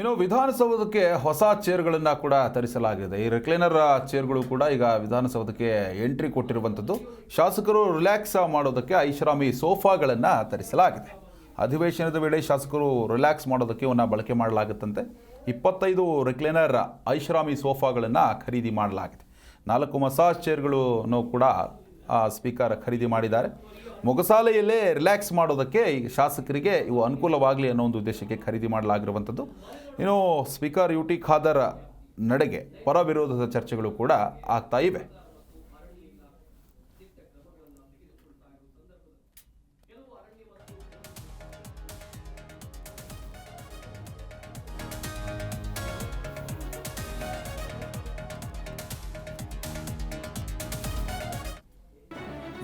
ಇನ್ನು ವಿಧಾನಸೌಧಕ್ಕೆ ಹೊಸ ಚೇರ್ಗಳನ್ನು ಕೂಡ ತರಿಸಲಾಗಿದೆ. ಈ ರಿಕ್ಲೈನರ್ ಚೇರ್ಗಳು ಕೂಡ ಈಗ ವಿಧಾನಸೌಧಕ್ಕೆ ಎಂಟ್ರಿ ಕೊಟ್ಟಿರುವಂಥದ್ದು ಶಾಸಕರು ರಿಲ್ಯಾಕ್ಸ್ ಮಾಡೋದಕ್ಕೆ ಐಷಾರಾಮಿ ಸೋಫಾಗಳನ್ನು ತರಿಸಲಾಗಿದೆ. ಅಧಿವೇಶನದ ವೇಳೆ ಶಾಸಕರು ರಿಲ್ಯಾಕ್ಸ್ ಮಾಡೋದಕ್ಕೆ ಇವನ್ನ ಬಳಕೆ ಮಾಡಲಾಗುತ್ತಂತೆ. ಇಪ್ಪತ್ತೈದು ರಿಕ್ಲೈನರ್ ಐಷಾರಾಮಿ ಸೋಫಾಗಳನ್ನು ಖರೀದಿ ಮಾಡಲಾಗಿದೆ. ನಾಲ್ಕು ಮಸಾಜ್ ಚೇರ್ಗಳನ್ನು ಕೂಡ ಸ್ಪೀಕರ್ ಖರೀದಿ ಮಾಡಿದ್ದಾರೆ. ಮೊಗಸಾಲೆಯಲ್ಲೇ ರಿಲ್ಯಾಕ್ಸ್ ಮಾಡೋದಕ್ಕೆ ಈಗ ಶಾಸಕರಿಗೆ ಇವು ಅನುಕೂಲವಾಗಲಿ ಅನ್ನೋ ಒಂದು ಉದ್ದೇಶಕ್ಕೆ ಖರೀದಿ ಮಾಡಲಾಗಿರುವಂಥದ್ದು. ಇನ್ನು ಸ್ಪೀಕರ್ ಯು ಟಿ ಖಾದರ್ ನಡೆಗೆ ಪರ ವಿರೋಧದ ಚರ್ಚೆಗಳು ಕೂಡ ಆಗ್ತಾ ಇವೆ.